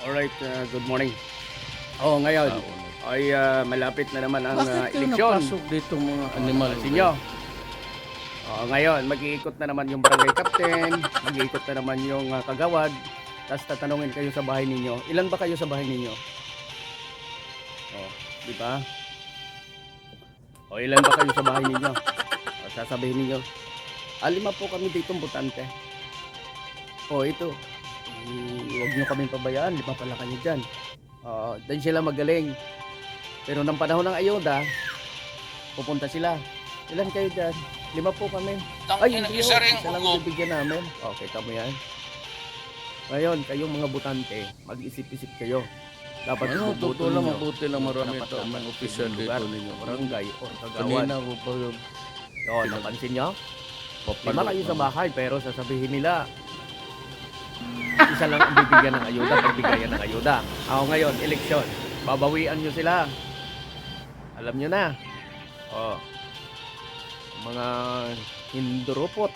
Alright, uh, good morning. Oh, ngayon ay uh, malapit na naman ang uh, Bakit kayo eleksyon. napasok dito mga animal? Pansin nyo. Oh, ngayon, mag-iikot na naman yung barangay captain, mag-iikot na naman yung uh, kagawad, tapos tatanungin kayo sa bahay ninyo. Ilan ba kayo sa bahay ninyo? Oh, di ba? O ilan ba kayo sa bahay ninyo? O, sasabihin ninyo, ah, lima po kami dito butante. O ito, eh, huwag nyo kami pabayaan, lima pala kayo dyan. Oo, doon sila magaling. Pero ng panahon ng ayuda, pupunta sila. Ilan kayo dyan? Lima po kami. Ay, hindi isa oh, rin isa lang bibigyan namin. Okay, tamo yan. Ngayon, kayong mga butante, mag-isip-isip kayo. Dapat Ano, totoo lang, mabuti lang marami ito ang dapat official dito ninyo. Barangay or kagawad. Kanina ko pa yung Oo, napansin nyo? Lima kayo sa bahay, pero sasabihin nila, isa lang ang bibigyan ng ayuda, pagbigayan ng ayuda. Ako ngayon, eleksyon. Babawian nyo sila. Alam nyo na. Oh. Mga hindurupot.